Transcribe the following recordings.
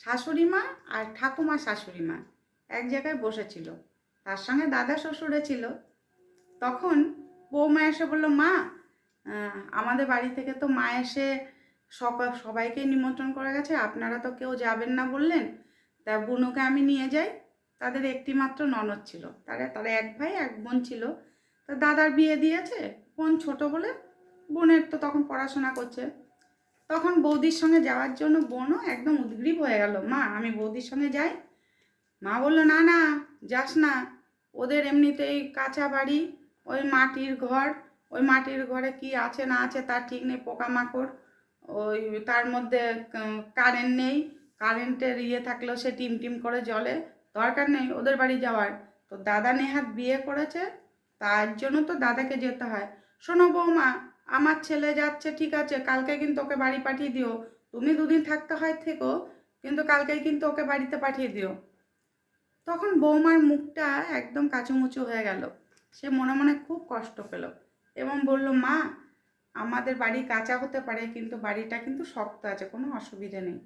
শাশুড়ি মা আর ঠাকুমা শাশুড়ি মা এক জায়গায় বসেছিল। তার সঙ্গে দাদা শ্বশুরে ছিল। তখন বৌমা এসে বলল, মা আমাদের বাড়ি থেকে তো মা এসে সবাইকে নিমন্ত্রণ করে গেছে। আপনারা তো কেউ যাবেন না বললেন। তা বুনুকে আমি নিয়ে যাই। তাদের একটি মাত্র ননদ ছিল। তারা তারা এক ভাই, এক বোন ছিল। তা দাদার বিয়ে দিয়েছে। বোন ছোট বলে বোনের তো তখন পড়াশোনা করছে। তখন বৌদির সঙ্গে যাওয়ার জন্য বোনও একদম উদ্গ্রীব হয়ে গেল। মা, আমি বৌদির সঙ্গে যাই? মা বলল, না না, যাস না। ওদের এমনিতেই কাঁচা বাড়ি, ওই মাটির ঘর, ওই মাটির ঘরে কি আছে না আছে তার ঠিক নেই, পোকামাকড়, ওই তার মধ্যে কারেন্ট নেই। কারেন্টের ইয়ে থাকলেও সে টিম টিম করে জলে, দরকার নেই ওদের বাড়ি যাওয়ার। তো দাদা নেহাত বিয়ে করেছে, তার জন্য তো দাদাকে যেতে হয়। শোনো বৌমা আমার ছেলে যাচ্ছে, ঠিক আছে, কালকে কিন্তু ওকে বাড়ি পাঠিয়ে দিও। তুমি দুদিন থাকতে হয় থেকো, কিন্তু কালকেই কিন্তু ওকে বাড়িতে পাঠিয়ে দিও। তখন বৌমার মুখটা একদম কাচুমুচু হয়ে গেল। সে মনে মনে খুব কষ্ট পেল এবং বলল, মা, আমাদের বাড়ি কাঁচা হতে পারে, কিন্তু বাড়িটা কিন্তু শক্ত আছে, কোনো অসুবিধা নেই।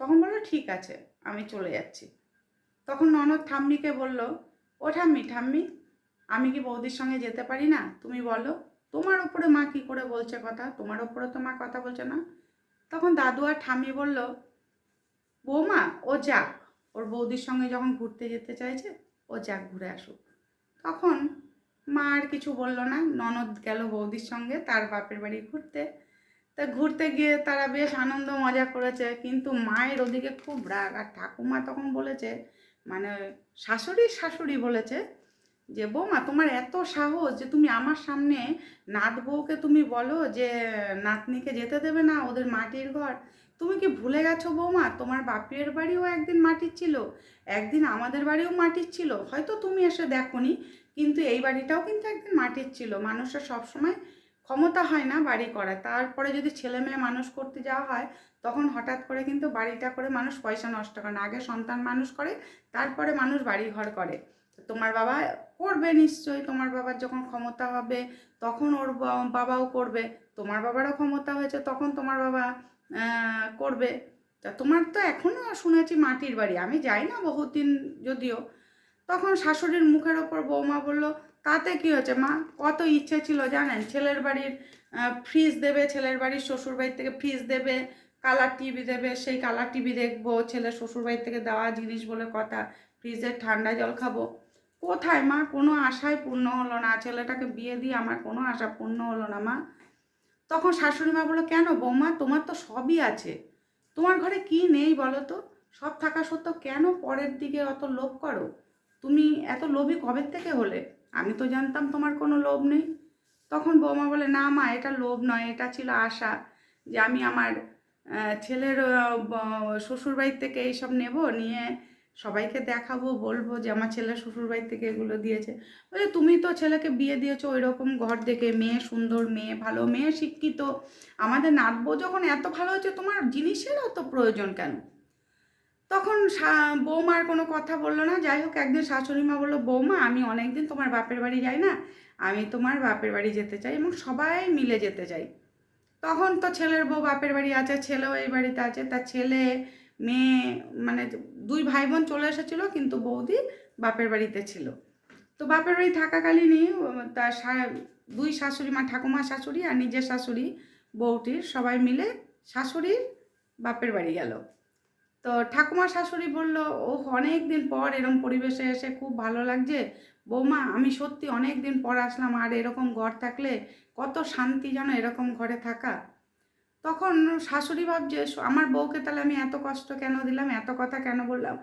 তখন বলল, ঠিক আছে, আমি চলে যাচ্ছি। তখন ননদ ঠাম্মিকে বলল, ও ঠাম্মি ঠাম্মি, আমি কি বৌদির সঙ্গে যেতে পারি না? তুমি বলো। তোমার ওপরে মা কি করে বলছে কথা? তোমার ওপরে তো মা কথা বলছে না। তখন দাদু আর ঠাম্মি বলল, বৌমা, ও যাক। ওর বৌদির সঙ্গে যখন ঘুরতে যেতে চাইছে, ও যাক, ঘুরে আসুক। তখন মা আর কিছু বলল না। ননদ গেল বৌদির সঙ্গে তার বাপের বাড়ি ঘুরতে। তা ঘুরতে গিয়ে তারা বেশ আনন্দ, মজা করেছে। কিন্তু মায়ের ওদিকে খুব রাগ। আর ঠাকুমা তখন বলেছে মানে শাশুড়ি শাশুড়ি বলেছে যে, বৌমা, তোমার এত সাহস যে, তুমি আমার সামনে নাত বউকে তুমি বলো যে, নাতনিকে যেতে দেবে না ওদের মাটির ঘর। তুমি কি ভুলে গেছো বৌমা? তোমার বাপের বাড়িও একদিন মাটির ছিল, একদিন আমাদের বাড়িও মাটির ছিল। হয়তো তুমি এসে দেখোনি, কিন্তু এই বাড়িটাও কিন্তু একদিন মাটির ছিল। মানুষের সবসময় ক্ষমতা হয় না বাড়ি করা তারপরে যদি ছেলে মেয়ে মানুষ করতে যাওয়া হয়, তখন হঠাৎ করে কিন্তু বাড়িটা করে মানুষ পয়সা নষ্ট করে না। আগে সন্তান মানুষ করে, তারপরে মানুষ বাড়ি ঘর করে। তোমার বাবা করবে নিশ্চয়ই, তোমার বাবার যখন ক্ষমতা হবে তখন ওর বাবাও করবে। তোমার বাবারও ক্ষমতা হয়েছে তখন তোমার বাবা করবে। তা তোমার তো এখনও শুনেছি মাটির বাড়ি। আমি যাই না বহুত দিন যদিও। তখন শাশুড়ির মুখের ওপর বৌমা বলল, তাতে কি হয়েছে মা? কত ইচ্ছে ছিল জানেন? ছেলের বাড়ির ফ্রিজ দেবে, ছেলের বাড়ির শ্বশুর বাড়ির থেকে ফ্রিজ দেবে কালার টিভি দেবে, সেই কালার টিভি দেখব, ছেলে শ্বশুর বাড়ির থেকে দেওয়া জিনিস বলে কথা ফ্রিজের ঠান্ডা জল খাব। কোথায় মা? কোনো আশায় পূর্ণ হলো না। ছেলেটাকে বিয়ে দিয়ে আমার কোনো আশা পূর্ণ হলো না মা। তখন শাশুড়ি মা কেন বৌমা? তোমার তো সবই আছে। তোমার ঘরে কি নেই বলো তো? সব থাকা সত্ত্বেও কেন পরের দিকে অত লোভ করো? তুমি এত লোভী কবে থেকে হলে? আমি তো জানতাম তোমার কোনো লোভ নেই। তখন বৌমা বলে, না মা, এটা লোভ নয়। এটা ছিল আশা যে আমি আমার ছেলের শ্বশুরবাড়ির থেকে এইসব নেব, নিয়ে সবাইকে দেখাবো, বলব যে আমার ছেলে শ্বশুরবাড়ির থেকে এগুলো দিয়েছে। বলে, তুমি তো ছেলেকে বিয়ে দিয়েছ ওই রকম ঘর দেখে, মেয়ে সুন্দর, মেয়ে ভালো, মেয়ে শিক্ষিত। আমাদের নাতবো যখন এত ভালো হচ্ছে তোমার জিনিসের অত প্রয়োজন কেন? তখন শা- বৌমা আর কোনো কথা বলল না। যাই হোক, একদিন শাশুড়ি মা বলল, বৌমা, আমি অনেকদিন তোমার বাপের বাড়ি যাই না, আমি তোমার বাপের বাড়ি যেতে চাই এবং সবাই মিলে যেতে চাই। তখন তো ছেলের বউ বাপের বাড়ি আছে, ছেলেও এই বাড়িতে আছে। তার ছেলে মেয়ে মানে দুই ভাই বোন চলে এসেছিল, কিন্তু বৌদি বাপের বাড়িতে ছিল। তো বাপের বাড়ি থাকাকালীনই তার দুই শাশুড়ি মা, ঠাকুমা শাশুড়ি আর নিজের শাশুড়ি বউটির সবাই মিলে শাশুড়ির বাপের বাড়ি গেল। তো ঠাকুমা শাশুড়ি বলল ও অনেক দিন পর এরকম পরিবেশে এসে খুব ভালো লাগছে। বৌমা, আমি সত্যি অনেক দিন পর আসলাম, আর এরকম ঘর থাকলে কত শান্তি যেন এরকম ঘরে থাকা। তখন শাশুড়ি ভাবছে, "শ- আমার বউকে তাহলে আমি এত কষ্ট কেন দিলাম? এত কথা কেন বললাম?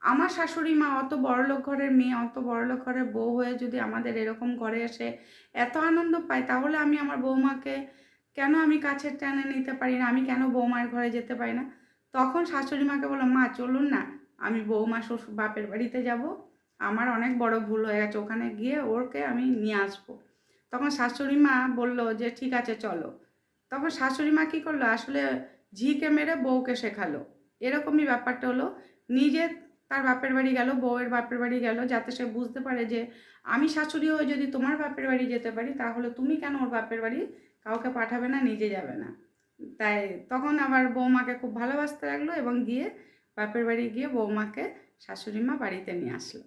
আমার শাশুড়ি মা অত বড়লোক ঘরের মেয়ে, অত বড়লোক ঘরের বউ হয়ে যদি আমাদের এরকম ঘরে এসে এত আনন্দ পায়, তাহলে আমি আমার বৌমাকে কেন আমি কাছের টানে নিতে পারি না? আমি কেন বৌমার ঘরে যেতে পারি না? তখন শাশুড়ি মাকে বলল, মা, চলুন না, আমি বৌমা শ্বশুর বাপের বাড়িতে যাব। আমার অনেক বড় ভুল হয়ে গেছে, ওখানে গিয়ে ওরকে আমি নিয়ে আসব। তখন শাশুড়ি মা বলল যে, ঠিক আছে, চলো। তখন শাশুড়ি মা কী করল? আসলে ঝিকে মেরে বউকে শেখালো। এরকমই ব্যাপারটা হলো। নিজে তার বাপের বাড়ি গেল, বউয়ের বাপের বাড়ি গেল, যাতে সে বুঝতে পারে যে, আমি শাশুড়ি হয়ে যদি তোমার বাপের বাড়ি যেতে পারি, তাহলে তুমি কেন ওর বাপের বাড়ি কাউকে পাঠাবে না, নিজে যাবে না? তাই তখন আবার বৌমাকে খুব ভালোবাসতে লাগল এবং গিয়ে বাপের বাড়ি গিয়ে বৌমাকে শাশুড়ি মা বাড়িতে নিয়ে আসলো।